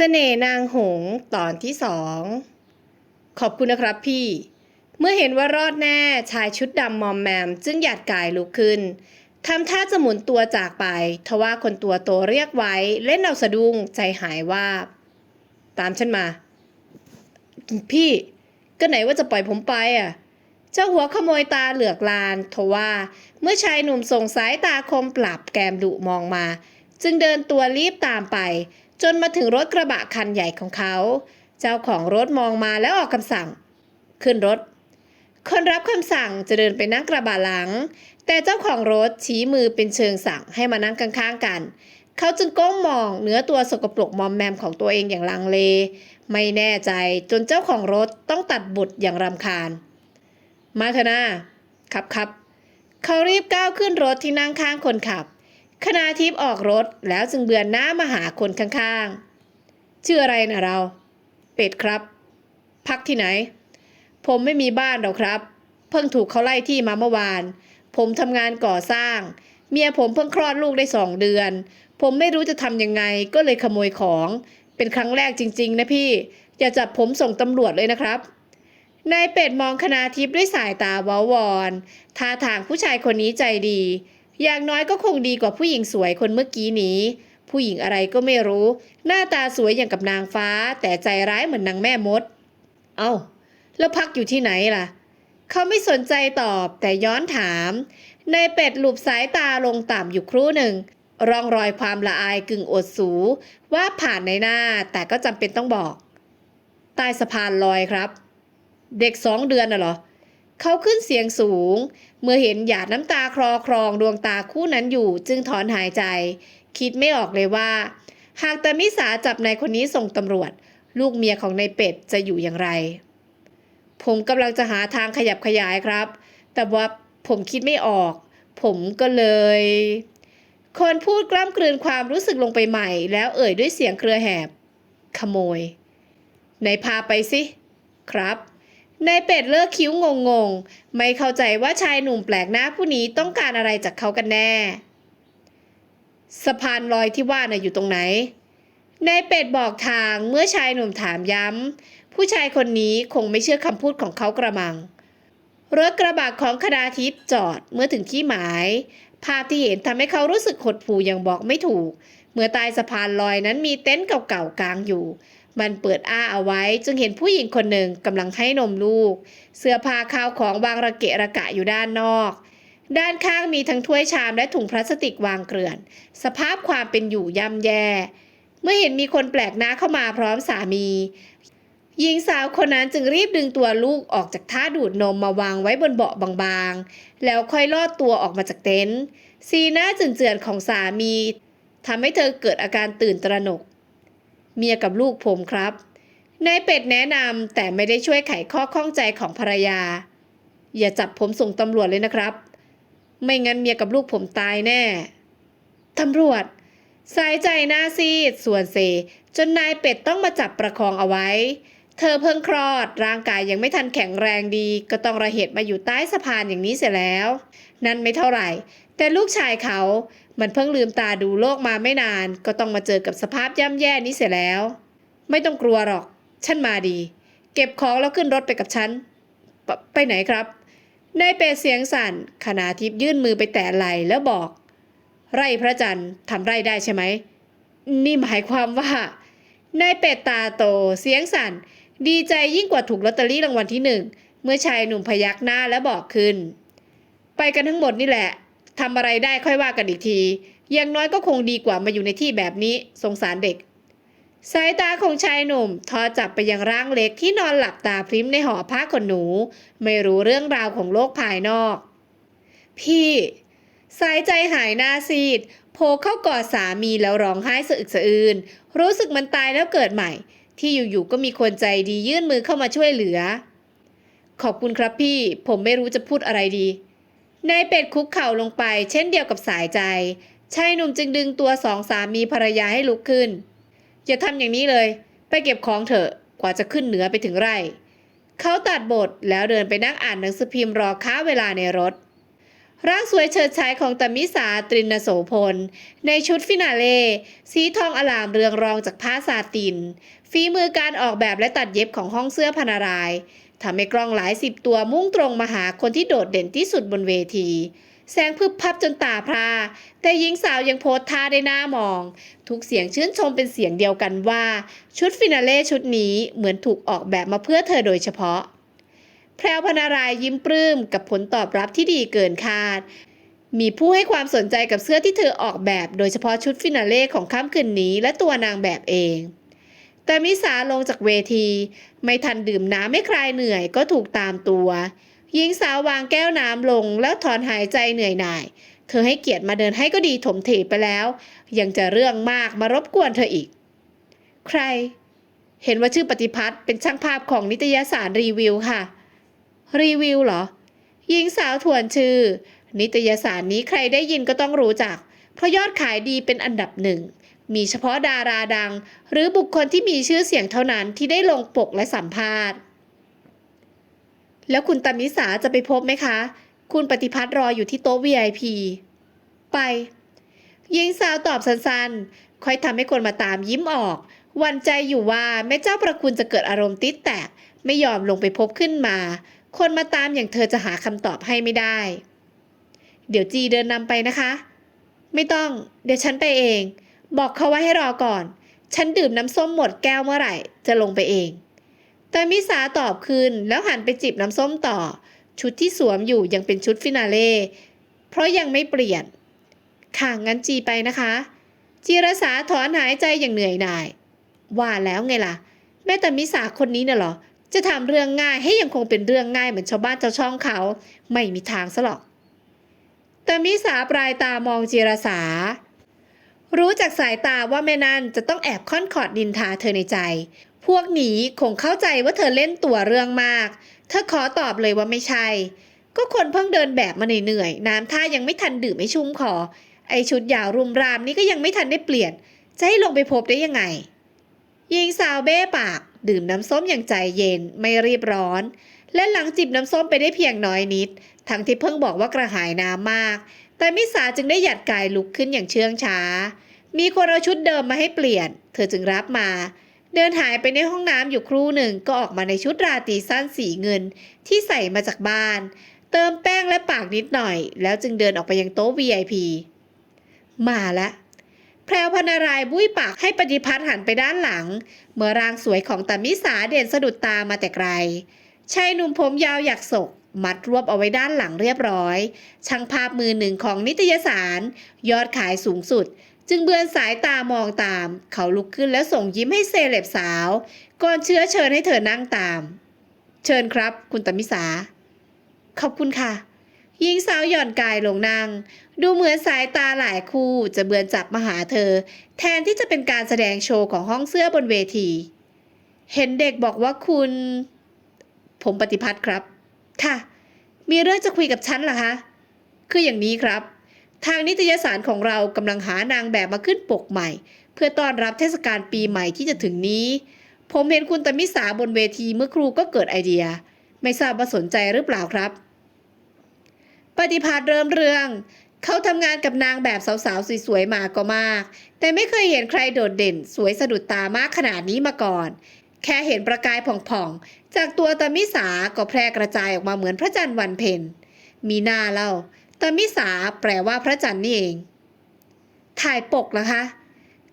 เสน่ห์นางหงส์ตอนที่สองขอบคุณนะครับพี่ เมื่อเห็นว่ารอดแน่ชายชุดดำมอมแมม จึงหยาดกายลุกขึ้นทำท่าจะหมุนตัวจากไป ทว่าคนตัวโตเรียกไว้ เล่นเอาสะดุ้งใจหายว่าบ ตามฉันมา พี่ก็ไหนว่าจะปล่อยผมไปอะ เจ้าหัวขโมยตาเหลือกลาน ทว่าเมื่อชายหนุ่มส่งสายตาคมปรับแกมดุมองมา จึงเดินตัวรีบตามไป จนมาถึงรถกระบะคันใหญ่ของเขา เจ้าของรถมองมาแล้วออกคำสั่ง ขึ้นรถ คนรับคำสั่งจะเดินไปนั่งกระบะหลัง แต่เจ้าของรถชี้มือเป็นเชิงสั่งให้มานั่งข้างๆกัน เขาจึงก้มมองเนื้อตัวสกปรกมอมแมมของตัวเองอย่างลังเล ไม่แน่ใจจนเจ้าของรถต้องตัดบุตรอย่างรำคาญ มาเถอะนาขับขับเขารีบก้าวขึ้นรถที่นั่งข้างคนขับ คณาทิพย์ออกรถแล้วจึงเบือนหน้ามาหาคนข้างๆ ชื่ออะไรนะเรา เป็ดครับ พักที่ไหน ผมไม่มีบ้านหรอกครับ เพิ่งถูกเขาไล่ที่มาเมื่อวาน ผมทำงานก่อสร้าง เมียผมเพิ่งคลอดลูกได้สองเดือน ผมไม่รู้จะทำยังไงก็เลยขโมยของ เป็นครั้งแรกจริง ๆ นะพี่ อย่าจับผมส่งตำรวจเลยนะครับนายเป็ดมองคณาทิพย์ด้วยสายตาวาวอนท่าทางผู้ชายคนนี้ใจดี อย่างน้อยก็คงดีกว่าผู้หญิงสวยคนเมื่อกี้นี้ ผู้หญิงอะไรก็ไม่รู้ หน้าตาสวยอย่างกับนางฟ้า แต่ใจร้ายเหมือนนางแม่มด เอา้า แล้วพักอยู่ที่ไหนล่ะ เขาไม่สนใจตอบแต่ย้อนถาม นายเป็ดหลุบสายตาลงต่ำอยู่ครู่หนึ่ง ร่องรอยความละอายกึ่งอดสูว่าผ่านในหน้าแต่ก็จำเป็นต้องบอก ใต้สะพานลอยครับ เด็กสองเดือนน่ะเหรอ เขาขึ้นเสียงสูง เมื่อเห็นหยาดน้ำตาคลอครองดวงตาคู่นั้นอยู่จึงถอนหายใจ คิดไม่ออกเลยว่า หากแต่มิสาจับนายคนนี้ส่งตำรวจ ลูกเมียของนายเป็ดจะอยู่อย่างไร ผมกำลังจะหาทางขยับขยายครับ แต่ว่าผมคิดไม่ออก ผมก็เลย คนพูดกล้ำกลืนความรู้สึกลงไปใหม่ แล้วเอ่ยด้วยเสียงเครือแหบ ขโมยไหนพาไปสิ ครับ นายเป็ดเลิกคิ้วงงงๆ ไม่เข้าใจว่าชายหนุ่มแปลกหน้าผู้นี้ต้องการอะไรจากเขากันแน่ สะพานลอยที่ว่าน่ะอยู่ตรงไหน นายเป็ดบอกทางเมื่อชายหนุ่มถามย้ำ ผู้ชายคนนี้คงไม่เชื่อคำพูดของเขากระมัง รถกระบะของคณาทิพย์จอดเมื่อถึงที่หมาย ภาพที่เห็นทำให้เขารู้สึกหดหู่อย่างบอกไม่ถูก เมื่อใต้สะพานลอยนั้นมีเต็นท์เก่าๆกลางอยู่ มันเปิดอ้าเอาไว้ จึงเห็นผู้หญิงคนหนึ่งกำลังให้นมลูก เสื้อผ้าข้าวของวางระเกะระกะอยู่ด้านนอก ด้านข้างมีทั้งถ้วยชามและถุงพลาสติกวางเกลื่อน สภาพความเป็นอยู่ย่ำแย่ เมื่อเห็นมีคนแปลกหน้าเข้ามาพร้อมสามี หญิงสาวคนนั้นจึงรีบดึงตัวลูกออกจากท่าดูดนมมาวางไว้บนเบาะบางๆ แล้วค่อยลอดตัวออกมาจากเต็นท์สีหน้าเจือนๆของสามีทำให้เธอเกิดอาการตื่นตระหนก เมียกับลูกผมครับ นายเป็ดแนะนำแต่ไม่ได้ช่วยไขข้อข้องใจของภรรยา อย่าจับผมส่งตำรวจเลยนะครับ ไม่งั้นเมียกับลูกผมตายแน่ ตำรวจ สายใจหน้าซีดส่วนเซ จนนายเป็ดต้องมาจับประคองเอาไว้ เธอเพิ่งคลอดร่างกายยังไม่ทันแข็งแรงดี ก็ต้องระเหตุมาอยู่ใต้สะพานอย่างนี้เสียแล้ว นั่นไม่เท่าไหร่ แต่ลูกชายเขา มันเพิ่งลืมตาดูโลกมาไม่นาน ก็ต้องมาเจอกับสภาพย่ำแย่นี้เสียแล้ว ไม่ต้องกลัวหรอก ฉันมาดี เก็บของแล้วขึ้นรถไปกับฉันปไปไหนครับนายเปเสียงสั่นขณะทิพย์ยื่นมือไปแตะไหล่แล้วบอก ไร่พระจันทร์ทำไร่ได้ใช่ไหม นี่หมายความว่านายเป็ดตาโตเสียงสั่น ดีใจยิ่งกว่าถูกลอตเตอรี่รางวัลที่หนึ่งเมื่อชายหนุ่มพยักหน้าและบอกขึ้น ไปกันทั้งหมดนี่แหละ ทำอะไรได้ค่อยว่ากันอีกที อย่างน้อยก็คงดีกว่ามาอยู่ในที่แบบนี้ สงสารเด็ก สายตาของชายหนุ่ม ทอจับไปยังร่างเล็กที่นอนหลับตาพริ้มในห่อผ้าขนหนู ไม่รู้เรื่องราวของโลกภายนอก พี่ สายใจหายหน้าซีด โผล่เข้ากอดสามีแล้วร้องไห้สะอึกสะอื้นรู้สึกมันตายแล้วเกิดใหม่ ที่อยู่ๆก็มีคนใจดียื่นมือเข้ามาช่วยเหลือ ขอบคุณครับพี่ ผมไม่รู้จะพูดอะไรดี นายเป็ดคุกเข่าลงไป เช่นเดียวกับสายใจชายหนุ่มจึงดึงตัวสองสามีภรรยาให้ลุกขึ้น อย่าทำอย่างนี้เลย ไปเก็บของเถอะกว่าจะขึ้นเหนือไปถึงไร่ เขาตัดบทแล้วเดินไปนั่งอ่านหนังสือพิมพ์รอค้าเวลาในรถ ร่างสวยเฉิดฉายของตมิสาตรินโสพล ในชุดฟินาเล่สีทองอลามเรืองรองจากผ้าซาติน ฝีมือการออกแบบและตัดเย็บของห้องเสื้อพนาราย ทำให้กล้องหลายสิบตัวมุ่งตรงมาหาคนที่โดดเด่นที่สุดบนเวที แสงพึบพับจนตาพราแต่หญิงสาวยังโพสท่าได้น่ามอง ทุกเสียงชื่นชมเป็นเสียงเดียวกันว่า ชุดฟินาเล่ชุดนี้เหมือนถูกออกแบบมาเพื่อเธอโดยเฉพาะ แพรวพนารายยิ้มปลื้มกับผลตอบรับที่ดีเกินคาด มีผู้ให้ความสนใจกับเสื้อที่เธอออกแบบ โดยเฉพาะชุดฟินาเล่ของค่ำคืนนี้และตัวนางแบบเอง แต่มิสาลงจากเวที ไม่ทันดื่มน้ำไม่คลายเหนื่อยก็ถูกตามตัวหญิงสาววางแก้วน้ำลงแล้วถอนหายใจเหนื่อยหน่าย เธอให้เกียรติมาเดินให้ก็ดีถมเถไปแล้ว ยังจะเรื่องมากมารบกวนเธออีก ใคร เห็นว่าชื่อปฏิพัฒน์เป็นช่างภาพของนิตยสารรีวิวค่ะ รีวิวเหรอ หญิงสาวทวนชื่อ นิตยสารนี้ใครได้ยินก็ต้องรู้จัก เพราะยอดขายดีเป็นอันดับหนึ่ง มีเฉพาะดาราดัง หรือบุคคลที่มีชื่อเสียงเท่านั้นที่ได้ลงปกและสัมภาษณ์ แล้วคุณตามิสาจะไปพบไหมคะ คุณปฏิพัฒน์รออยู่ที่โต๊ะ VIP ไปหญิงสาวตอบสั้นๆ ค่อยทำให้คนมาตามยิ้มออกหวันใจอยู่ว่าแม่เจ้าประคุณจะเกิดอารมณ์ติดแตก ไม่ยอมลงไปพบขึ้นมา คนมาตามอย่างเธอจะหาคำตอบให้ไม่ได้ เดี๋ยวจีเดินนำไปนะคะ ไม่ต้อง เดี๋ยวฉันไปเอง บอกเขาไว้ให้รอก่อน ฉันดื่มน้ำส้มหมดแก้วเมื่อไหร่ จะลงไปเอง แต่มิสาตอบคืนแล้วหันไปจิบน้ำส้มต่อ ชุดที่สวมอยู่ยังเป็นชุดฟินาเล่เพราะยังไม่เปลี่ยนค่ะงั้นจีไปนะคะ จีรสาถอนหายใจอย่างเหนื่อยหน่าย ว่าแล้วไงล่ะ แม่แต่มิสาคนนี้น่ะเหรอ จะทำเรื่องง่ายให้ยังคงเป็นเรื่องง่ายเหมือนชาวบ้านชาวช่องเขา ไม่มีทางซะหรอก แต่มิสาปลายตามองจีรสา รู้จากสายตาว่าแม่นั่นจะต้องแอบค่อนขอดดินทาเธอในใจ พวกนี้คงเข้าใจว่าเธอเล่นตัวเรื่องมาก เธอขอตอบเลยว่าไม่ใช่ ก็คนเพิ่งเดินแบบมาเหนื่อยๆน้ำท่ายังไม่ทันดื่มให้ชุ่มคอไอชุดยาวรุมรามนี่ก็ยังไม่ทันได้เปลี่ยน จะให้ลงไปพบได้ยังไงยิงสาวเบ้ปาก ดื่มน้ำส้มอย่างใจเย็นไม่รีบร้อน และหลังจิบน้ำส้มไปได้เพียงน้อยนิด ทั้งที่เพิ่งบอกว่ากระหายน้ำมาก แต่มิสาจึงได้หยัดกายลุกขึ้นอย่างเชื่องช้า มีคนเอาชุดเดิมมาให้เปลี่ยน เธอจึงรับมา เดินหายไปในห้องน้ำอยู่ครู่หนึ่งก็ออกมาในชุดราตรีสั้นสีเงินที่ใส่มาจากบ้าน เติมแป้งและปากนิดหน่อย แล้วจึงเดินออกไปยังโต๊ะ VIP มาละแพรวพนารายบุ้ยปากให้ปฏิพัฒน์หันไปด้านหลัง เมื่อร่างสวยของตามิสาเด่นสะดุดตามาแต่ไกลชายหนุ่มผมยาวหยักศก มัดรวบเอาไว้ด้านหลังเรียบร้อย ช่างภาพมือหนึ่งของนิตยสาร ยอดขายสูงสุด จึงเบือนสายตามองตาม เขาลุกขึ้นแล้วส่งยิ้มให้เซเลบสาว ก่อนเชื้อเชิญให้เธอนั่งตาม เชิญครับ คุณตมิสา ขอบคุณค่ะหญิงสาวหย่อนกายลงนั่ง ดูเหมือนสายตาหลายคู่จะเบือนจับมาหาเธอ แทนที่จะเป็นการแสดงโชว์ของห้องเสื้อบนเวที เห็นเด็กบอกว่าคุณ ผมปฏิพัฒน์ครับ ค่ะ มีเรื่องจะคุยกับฉันเหรอคะ คืออย่างนี้ครับ ทางนิตยสารของเรากำลังหานางแบบมาขึ้นปกใหม่ เพื่อต้อนรับเทศกาลปีใหม่ที่จะถึงนี้ ผมเห็นคุณตมิสาบนเวทีเมื่อครูก็เกิดไอเดีย ไม่ทราบว่าสนใจหรือเปล่าครับ ปฏิภาณเริ่มเรื่องเขาทำงานกับนางแบบสาวๆ สวยๆ มาก็มาก แต่ไม่เคยเห็นใครโดดเด่น สวยสะดุดตามากขนาดนี้มาก่อน แค่เห็นประกายผ่องๆ จากตัวตามิสาก็แพร่กระจายออกมาเหมือนพระจันทร์วันเพ็ญมีหน้าเล่าตามิสาแปลว่าพระจันทร์นี่เอง ถ่ายปกเหรอคะ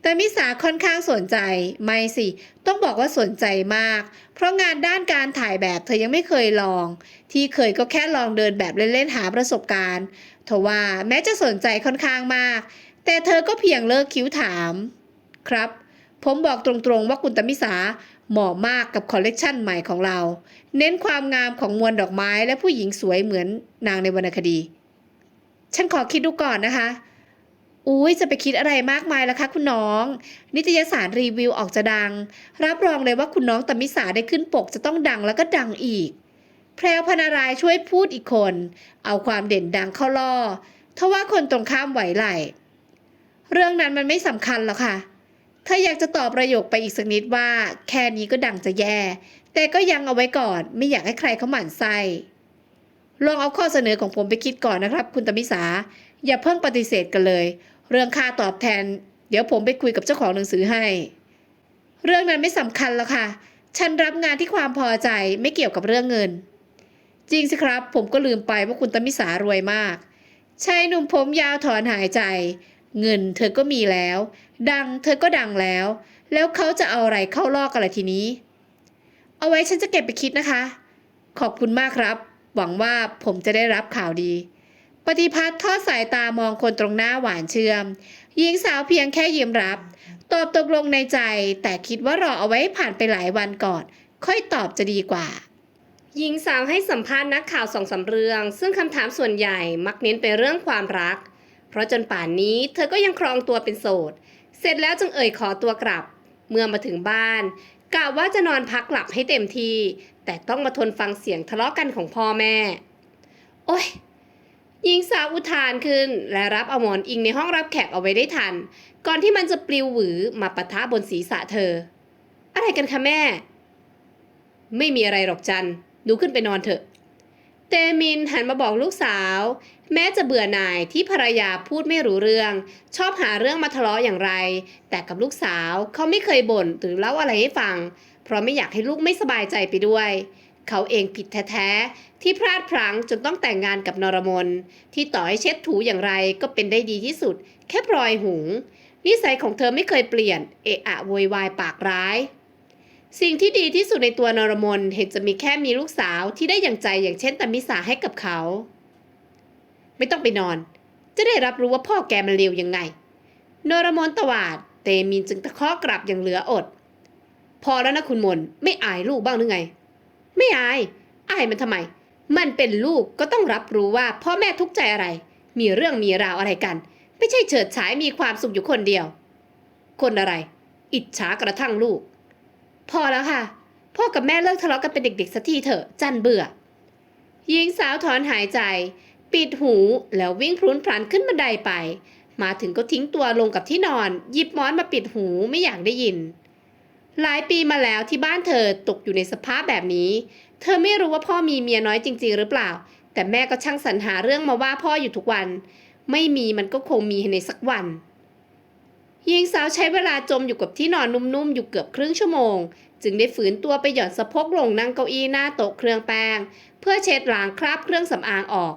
ตมิสาค่อนข้างสนใจ ไม่สิ ต้องบอกว่าสนใจมาก เพราะงานด้านการถ่ายแบบเธอยังไม่เคยลอง ที่เคยก็แค่ลองเดินแบบเล่นๆหาประสบการณ์ทว่าแม้จะสนใจค่อนข้างมาก แต่เธอก็เพียงเลิกคิ้วถาม ครับ ผมบอกตรงๆว่าคุณตมิสา เหมาะมากกับคอลเลกชันใหม่ของเรา เน้นความงามของมวลดอกไม้และผู้หญิงสวยเหมือนนางในวรรณคดี ฉันขอคิดดูก่อนนะคะ อุ้ยจะไปคิดอะไรมากมายล่ะคะ คุณน้อง นิตยสารรีวิวออกจะดัง รับรองเลยว่าคุณน้องตมิสาได้ขึ้นปกจะต้องดังแล้วก็ดังอีก แพรวพนารายช่วยพูดอีกคน เอาความเด่นดังเข้าล่อทว่าคนตรงข้ามไหวไหลเรื่องนั้นมันไม่สำคัญหรอกค่ะ เธออยากจะตอบประโยคไปอีกสักนิดว่า แค่นี้ก็ดังจะแย่ แต่ก็ยังเอาไว้ก่อน ไม่อยากให้ใครเขาหมั่นไส้ลองเอาข้อเสนอของผมไปคิดก่อนนะครับ คุณตมิสาอย่าเพิ่งปฏิเสธกันเลย เรื่องค่าตอบแทน เดี๋ยวผมไปคุยกับเจ้าของหนังสือให้ เรื่องนั้นไม่สำคัญแล้วค่ะ ฉันรับงานที่ความพอใจไม่เกี่ยวกับเรื่องเงิน จริงสิครับ ผมก็ลืมไปว่าคุณตมิสารวยมากชายหนุ่มผมยาวถอนหายใจ เงินเธอก็มีแล้ว ดังเธอก็ดังแล้ว แล้วเขาจะเอาอะไรเข้าลอกกันล่ะทีนี้ เอาไว้ฉันจะเก็บไปคิดนะคะ ขอบคุณมากครับ หวังว่าผมจะได้รับข่าวดี ปฏิพัฒน์ทอดสายตามองคนตรงหน้าหวานเชื่อมหญิงสาวเพียงแค่ยิ้มรับ ตอบตกลงในใจ แต่คิดว่ารอเอาไว้ผ่านไปหลายวันก่อน ค่อยตอบจะดีกว่าหญิงสาวให้สัมภาษณ์นักข่าวสองสาเรื่อง ซึ่งคำถามส่วนใหญ่มักเน้นไปเรื่องความรัก เพราะจนป่านนี้เธอก็ยังครองตัวเป็นโสด สร็จแล้วจึงเอ่ยขอตัวกลับ เมื่อมาถึงบ้านกะว่าจะนอนพักหลับให้เต็มที่ แต่ต้องมาทนฟังเสียงทะเลาะกันของพ่อแม่ โอ้ยหญิงสาวอุทานขึ้น และรับเอาหมอนอิงในห้องรับแขกเอาไว้ได้ทัน ก่อนที่มันจะปลิวหวือมาปะทะบนศีรษะเธอ อะไรกันคะแม่ ไม่มีอะไรหรอกจันหนูขึ้นไปนอนเถอะ เตมินหันมาบอกลูกสาว แม้จะเบื่อหน่ายที่ภรรยาพูดไม่รู้เรื่อง ชอบหาเรื่องมาทะเลาะอย่างไร แต่กับลูกสาวเขาไม่เคยบ่นหรือเล่าอะไรให้ฟัง เพราะไม่อยากให้ลูกไม่สบายใจไปด้วย เขาเองผิดแท้ๆที่พลาดพลั้งจนต้องแต่งงานกับนรมน ที่ต่อให้เช็ดถูอย่างไรก็เป็นได้ดีที่สุด แค่ปลอยหุง นิสัยของเธอไม่เคยเปลี่ยน เอะอะโวยวายปากร้าย สิ่งที่ดีที่สุดในตัวนรมนเห็นจะมีแค่มีลูกสาวที่ได้อย่างใจอย่างเช่นตมิสาให้กับเขา ไม่ต้องไปนอน จะได้รับรู้ว่าพ่อแกมันเลวยังไง นรมนตวาด เตมินจึงตะคอกกลับอย่างเหลืออด พอแล้วนะคุณมนไม่อายลูกบ้างหรือไง ไม่อาย อายมันทำไม มันเป็นลูกก็ต้องรับรู้ว่าพ่อแม่ทุกใจอะไร มีเรื่องมีราวอะไรกัน ไม่ใช่เฉิดฉายมีความสุขอยู่คนเดียว คนอะไร อิจฉากระทั่งลูก พอแล้วค่ะ พ่อกับแม่เลิกทะเลาะกันเป็นเด็กๆสักทีเถอะจันเบื่อหญิงสาวถอนหายใจ ปิดหูแล้ววิ่งพลุนพลันขึ้นบันไดไป มาถึงก็ทิ้งตัวลงกับที่นอน หยิบหมอนมาปิดหูไม่อยากได้ยิน หลายปีมาแล้วที่บ้านเธอตกอยู่ในสภาพแบบนี้ เธอไม่รู้ว่าพ่อมีเมียน้อยจริง ๆ หรือเปล่า แต่แม่ก็ช่างสรรหาเรื่องมาว่าพ่ออยู่ทุกวัน ไม่มีมันก็คงมีในสักวันหญิงสาวใช้เวลาจมอยู่กับที่นอนนุ่มๆอยู่เกือบครึ่งชั่วโมง จึงได้ฝืนตัวไปหย่อนสะโพกลงนั่งเก้าอี้หน้าโต๊ะเครื่องแป้ง เพื่อเช็ดล้างคราบเครื่องสำอางออก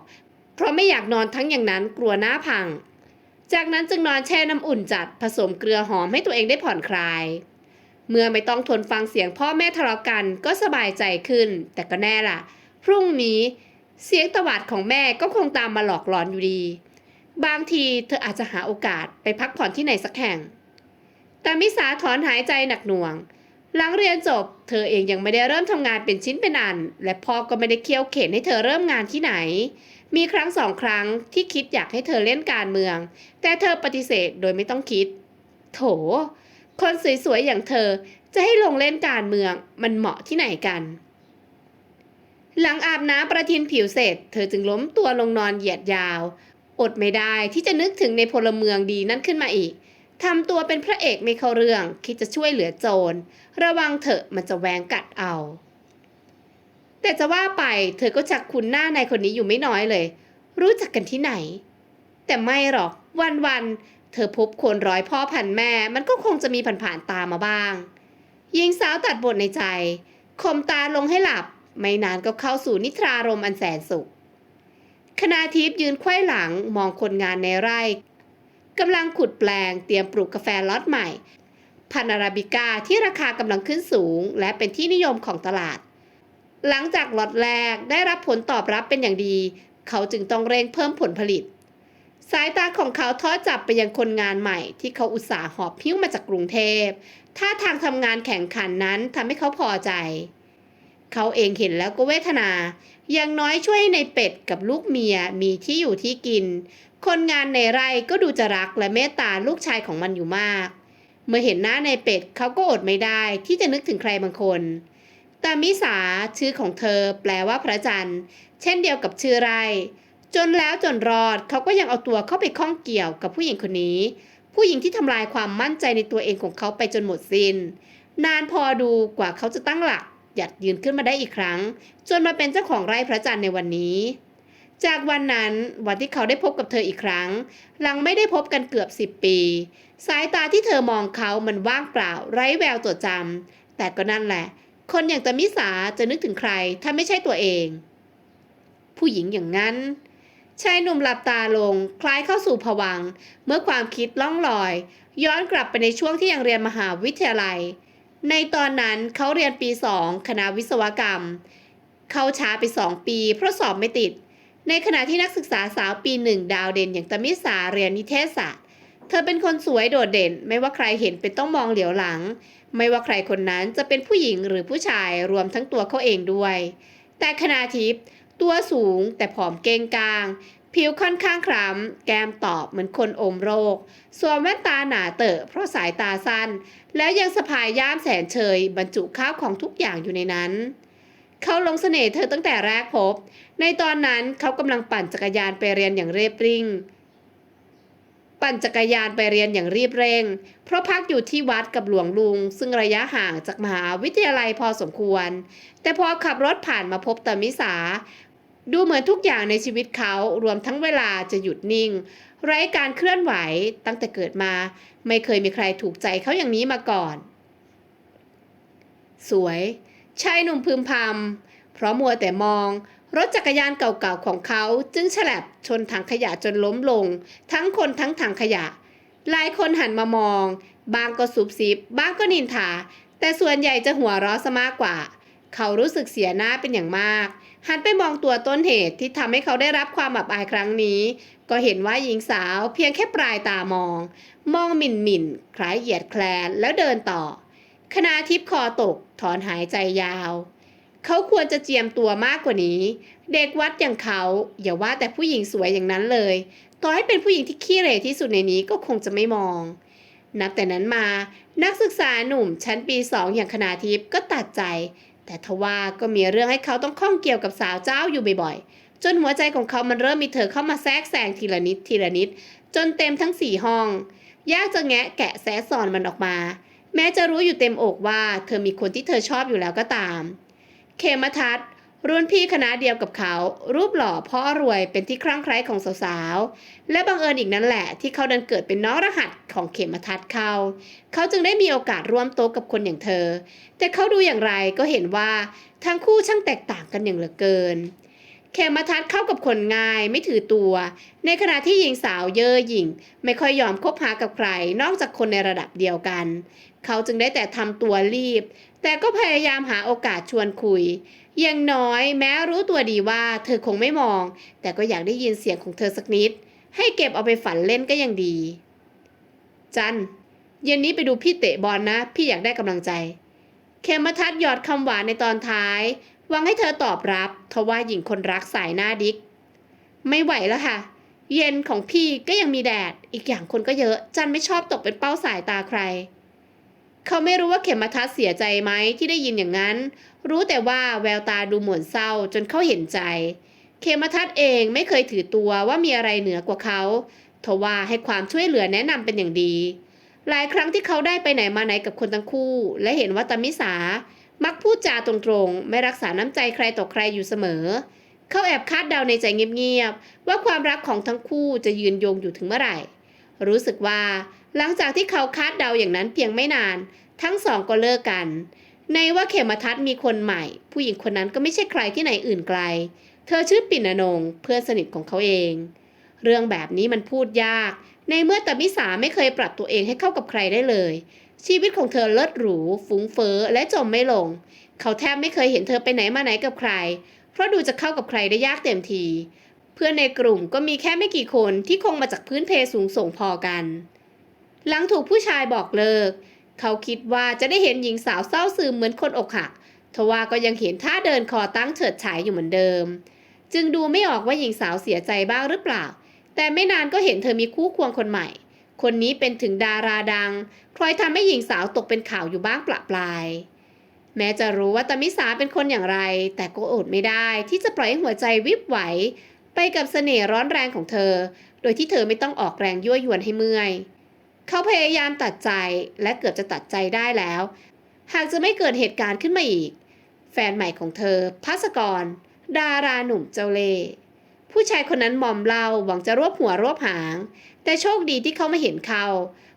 เพราะไม่อยากนอนทั้งอย่างนั้นกลัวหน้าพัง จากนั้นจึงนอนแช่น้ำอุ่นจัดผสมเกลือหอมให้ตัวเองได้ผ่อนคลาย เมื่อไม่ต้องทนฟังเสียงพ่อแม่ทะเลาะกันก็สบายใจขึ้น แต่ก็แน่ล่ะ พรุ่งนี้เสียงตวาดของแม่ก็คงตามมาหลอกหลอนอยู่ดี บางทีเธออาจจะหาโอกาสไปพักผ่อนที่ไหนสักแห่ง แต่มิสาถอนหายใจหนักหน่วง หลังเรียนจบ เธอเองยังไม่ได้เริ่มทำงานเป็นชิ้นเป็นอัน และพ่อก็ไม่ได้เคี่ยวเข็นให้เธอเริ่มงานที่ไหน มีครั้งสองครั้งที่คิดอยากให้เธอเล่นการเมือง แต่เธอปฏิเสธโดยไม่ต้องคิด โถ คนสวยๆอย่างเธอจะให้ลงเล่นการเมืองมันเหมาะที่ไหนกัน หลังอาบน้ำประทินผิวเสร็จ เธอจึงล้มตัวลงนอนเหยียดยาว อดไม่ได้ที่จะนึกถึงในพลเมืองดีนั่นขึ้นมาอีกทำตัวเป็นพระเอกไม่เข้าเรื่อง คิดจะช่วยเหลือโจร ระวังเถอะมันจะแหวงกัดเอา แต่จะว่าไปเธอก็จักคุ้นหน้านายคนนี้อยู่ไม่น้อยเลย รู้จักกันที่ไหน แต่ไม่หรอกวันๆเธอพบคนร้อยพ่อพันแม่ มันก็คงจะมีผ่านๆตามมาบ้างหญิงสาวตัดบทในใจคมตาลงให้หลับ ไม่นานก็เข้าสู่นิทรารมอันแสนสุขคณาทิพย์ยืนไขว้หลังมองคนงานในไร่กำลังขุดแปลงเตรียมปลูกกาแฟล็อตใหม่พันอาราบิก้าที่ราคากำลังขึ้นสูง และเป็นที่นิยมของตลาด หลังจากล็อตแรกได้รับผลตอบรับเป็นอย่างดี เขาจึงต้องเร่งเพิ่มผลผลิต สายตาของเขาทอดจับไปยังคนงานใหม่ ที่เขาอุตส่าห์หอบพิ้วมาจากกรุงเทพท่าทางทำงานแข่งขันนั้นทำให้เขาพอใจ เขาเองเห็นแล้วก็เวทนา อย่างน้อยช่วยให้ในเป็ดกับลูกเมียมีที่อยู่ที่กิน คนงานในไร่ก็ดูจะรักและเมตตาลูกชายของมันอยู่มาก เมื่อเห็นหน้าในเป็ดเขาก็อดไม่ได้ที่จะนึกถึงใครบางคน แต่มิสาชื่อของเธอแปลว่าพระจันทร์ เช่นเดียวกับชื่อไร จนแล้วจนรอดเขาก็ยังเอาตัวเข้าไปข้องเกี่ยวกับผู้หญิงคนนี้ ผู้หญิงที่ทำลายความมั่นใจในตัวเองของเขาไปจนหมดสิน้น นานพอดูกว่าเขาจะตั้งหลัก หยัดยืนขึ้นมาได้อีกครั้ง จนมาเป็นเจ้าของไร่พระจันทร์ในวันนี้จากวันนั้นวันที่เขาได้พบกับเธออีกครั้ง หลังไม่ได้พบกันเกือบสิบปี สายตาที่เธอมองเขามันว่างเปล่า ไร้แววตัวจำแต่ก็นั่นแหละ คนอย่างตมิสาจะนึกถึงใคร ถ้าไม่ใช่ตัวเอง ผู้หญิงอย่างนั้นชายหนุ่มหลับตาลง คล้ายเข้าสู่ผวัง เมื่อความคิดล่องลอย ย้อนกลับไปในช่วงที่ยังเรียนมหาวิทยาลัย ในตอนนั้นเขาเรียนปีสองคณะวิศวกรรม เขาช้าไปสองปี เพราะสอบไม่ติด ในขณะที่นักศึกษาสาวปีหนึ่งดาวเด่นอย่างตมิสาเรียนนิเทศศาสตร์ เธอเป็นคนสวยโดดเด่น ไม่ว่าใครเห็นเป็นต้องมองเหลียวหลัง ไม่ว่าใครคนนั้นจะเป็นผู้หญิงหรือผู้ชายรวมทั้งตัวเขาเองด้วย แต่คณาทิพย์ตัวสูงแต่ผอมเก้งกลาง ผิวค่อนข้างคล้ำแก้มตอบเหมือนคนอมโรคสวมแว่นตาหนาเตอะเพราะสายตาสั้น แล้วยังสะพายย่ามแสนเชย บรรจุข้าวของทุกอย่างอยู่ในนั้นเขาลงเสน่ห์เธอตั้งแต่แรกพบ ในตอนนั้นเขากำลังปั่นจักรยานไปเรียนอย่างเรียบริ่ง ปั่นจักรยานไปเรียนอย่างรีบเร่ง เพราะพักอยู่ที่วัดกับหลวงลุง ซึ่งระยะห่างจากมหาวิทยาลัยพอสมควร แต่พอขับรถผ่านมาพบตามิสา ดูเหมือนทุกอย่างในชีวิตเขารวมทั้งเวลาจะหยุดนิ่ง ไร้การเคลื่อนไหวตั้งแต่เกิดมา ไม่เคยมีใครถูกใจเขาอย่างนี้มาก่อน สวยชายหนุ่มพึมพำเพราะมัวแต่มอง รถจักรยานเก่าๆของเขาจึงฉลับชนถังขยะจนล้มลง ทั้งคนทั้งถังขยะ หลายคนหันมามอง บางก็สุบซิบบางก็นินทา แต่ส่วนใหญ่จะหัวเราะซะมากกว่า เขารู้สึกเสียหน้าเป็นอย่างมาก หันไปมองตัวต้นเหตุที่ทำให้เขาได้รับความอับอายครั้งนี้ ก็เห็นว่าหญิงสาวเพียงแค่ปลายตามอง มองหมิ่นหมิ่นคล้ายเหยียดแคลนแล้วเดินต่อคณาทิพย์คอตกถอนหายใจยาว เขาควรจะเจียมตัวมากกว่านี้ เด็กวัดอย่างเขาอย่าว่าแต่ผู้หญิงสวยอย่างนั้นเลย ต่อให้เป็นผู้หญิงที่ขี้เหร่ที่สุดในนี้ก็คงจะไม่มอง นับแต่นั้นมานักศึกษาหนุ่มชั้นปีสองอย่างคณาทิพย์ก็ตัดใจ แต่ทว่าก็มีเรื่องให้เขาต้องข้องเกี่ยวกับสาวเจ้าอยู่บ่อยๆ จนหัวใจของเขามันเริ่มมีเธอเข้ามาแทรกแซงทีละนิดทีละนิด จนเต็มทั้งสี่ห้อง ยากจะแงะแกะแสสอนมันออกมา แม้จะรู้อยู่เต็มอกว่า เธอมีคนที่เธอชอบอยู่แล้วก็ตาม เคมทัศน์รุ่นพี่คณะเดียวกับเขา รูปหล่อพ่อรวยเป็นที่คลั่งไคล้ของสาวๆ และบังเอิญอีกนั่นแหละ ที่เขาดันเกิดเป็นน้องรหัสของเขมทัศน์เขาเขาจึงได้มีโอกาสร่วมโต๊ะกับคนอย่างเธอ แต่เขาดูอย่างไรก็เห็นว่าทั้งคู่ช่างแตกต่างกันอย่างเหลือเกิน เขมทัศน์เข้ากับคนง่ายไม่ถือตัว ในขณะที่หญิงสาวเย่อหยิ่ง ไม่ค่อยยอมคบหากับใคร นอกจากคนในระดับเดียวกัน เขาจึงได้แต่ทำตัวรีบ แต่ก็พยายามหาโอกาสชวนคุย อย่างน้อยแม้รู้ตัวดีว่าเธอคงไม่มอง แต่ก็อยากได้ยินเสียงของเธอสักนิด ให้เก็บเอาไปฝันเล่นก็ยังดี จันเย็นนี้ไปดูพี่เตะบอลนะ พี่อยากได้กำลังใจ เคมทัศน์หยอดคำหวานในตอนท้ายหวังให้เธอตอบรับทว่าหญิงคนรักสายหน้าดิก ไม่ไหวแล้วค่ะ เย็นของพี่ก็ยังมีแดด อีกอย่างคนก็เยอะ จันไม่ชอบตกเป็นเป้าสายตาใคร เขาไม่รู้ว่าเขมทัศเสียใจไหมที่ได้ยินอย่างนั้น รู้แต่ว่าแววตาดูหม่นเศร้าจนเขาเห็นใจ เขมทัศเองไม่เคยถือตัวว่ามีอะไรเหนือกว่าเขาทว่าให้ความช่วยเหลือแนะนำเป็นอย่างดี หลายครั้งที่เขาได้ไปไหนมาไหนกับคนทั้งคู่ และเห็นว่าตามิสา มักพูดจาตรงๆ ไม่รักษาน้ำใจใครต่อใครอยู่เสมอ เขาแอบคาดเดาในใจเงียบๆว่าความรักของทั้งคู่จะยืนยงอยู่ถึงเมื่อไหร่ รู้สึกว่า หลังจากที่เขาคาดเดาอย่างนั้นเพียงไม่นาน ทั้งสองก็เลิกกัน ในว่าเขมทัศน์มีคนใหม่ ผู้หญิงคนนั้นก็ไม่ใช่ใครที่ไหนอื่นไกล เธอชื่อปิ่นอนง เพื่อนสนิทของเขาเอง เรื่องแบบนี้มันพูดยาก ในเมื่อตามิสาไม่เคยปรับตัวเองให้เข้ากับใครได้เลย ชีวิตของเธอเลิศหรู ฟุ้งเฟ้อและจมไม่ลง เขาแทบไม่เคยเห็นเธอไปไหนมาไหนกับใคร เพราะดูจะเข้ากับใครได้ยากเต็มที เพื่อนในกลุ่มก็มีแค่ไม่กี่คนที่คงมาจากพื้นเพสูงส่งพอกัน หลังถูกผู้ชายบอกเลิก เขาคิดว่าจะได้เห็นหญิงสาวเศร้าซึมเหมือนคนอกหักทว่าก็ยังเห็นท่าเดินคอตั้งเฉิดฉายอยู่เหมือนเดิม จึงดูไม่ออกว่าหญิงสาวเสียใจบ้างหรือเปล่า แต่ไม่นานก็เห็นเธอมีคู่ควงคนใหม่ คนนี้เป็นถึงดาราดังพลอยทำให้หญิงสาวตกเป็นข่าวอยู่บ้างประปราย แม้จะรู้ว่าตามิสาเป็นคนอย่างไร แต่ก็อดไม่ได้ที่จะปล่อยให้หัวใจวิบไหว ไปกับเสน่ห์ร้อนแรงของเธอ โดยที่เธอไม่ต้องออกแรงยั่วยวนให้เมื่อย เขาพยายามตัดใจและเกือบจะตัดใจได้แล้ว หากจะไม่เกิดเหตุการณ์ขึ้นมาอีก แฟนใหม่ของเธอ พัสกร ดาราหนุ่มเจ้าเล่ผู้ชายคนนั้นมอมเหล้าหวังจะรวบหัวรวบหาง แต่โชคดีที่เขาไม่เห็นเขา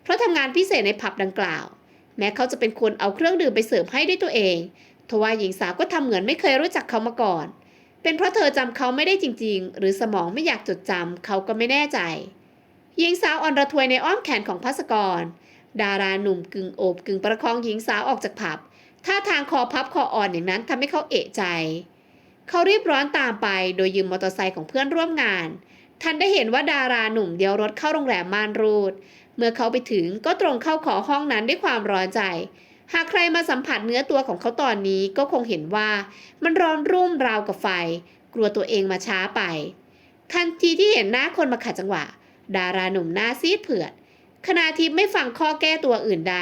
เพราะทำงานพิเศษในผับดังกล่าว แม้เขาจะเป็นคนเอาเครื่องดื่มไปเสิร์ฟให้ด้วยตัวเองทว่าหญิงสาวก็ทำเหมือนไม่เคยรู้จักเขามาก่อน เป็นเพราะเธอจำเขาไม่ได้จริง ๆ หรือสมองไม่อยากจดจำเขาก็ไม่แน่ใจ หญิงสาวอ่อนระทวยในอ้อมแขนของพัสกร ดาราหนุ่มกึ่งโอบกึ่งประคองหญิงสาวออกจากผับท่าทางคอพับคออ่อนอย่างนั้นทำให้เขาเอะใจ เขารีบร้อนตามไปโดยยืมมอเตอร์ไซค์ของเพื่อนร่วมงาน ทันได้เห็นว่าดาราหนุ่มเดียวรถเข้าโรงแรมม่านรูด เมื่อเขาไปถึงก็ตรงเข้าขอห้องนั้นด้วยความร้อนใจ หากใครมาสัมผัสเนื้อตัวของเขาตอนนี้ก็คงเห็นว่ามันร้อนรุ่มราวกับไฟ กลัวตัวเองมาช้าไป ทันทีที่เห็นหน้าคนมาขัดจังหวะ ดาราหนุ่มหน้าซีดเผือด คณาทิพย์ไม่ฟังข้อแก้ตัวอื่นใด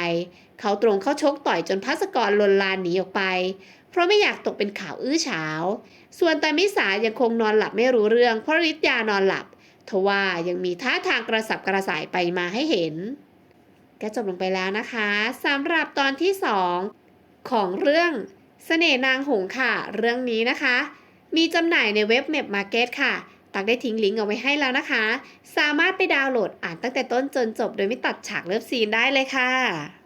เขาตรงเข้าชกต่อยจนพัสกรลนลานหนีออกไป เพราะไม่อยากตกเป็นข่าวอื้อฉาว ส่วนตามิสายังคงนอนหลับไม่รู้เรื่อง เพราะฤทธิ์ยานอนหลับทว่ายังมีท่าทางกระสับกระส่ายไปมาให้เห็น ก็จบลงไปแล้วนะคะสำหรับตอนที่2ของเรื่องเสน่นางหงส์ค่ะ เรื่องนี้นะคะ มีจำหน่ายในเว็บเม p มาร์เก็ตค่ะ ตักได้ทิ้งลิงก์เอาไว้ให้แล้วนะคะ สามารถไปดาวน์โหลดอ่านตั้งแต่ต้นจนจบโดยไม่ตัดฉากเลิฟซีนได้เลยค่ะ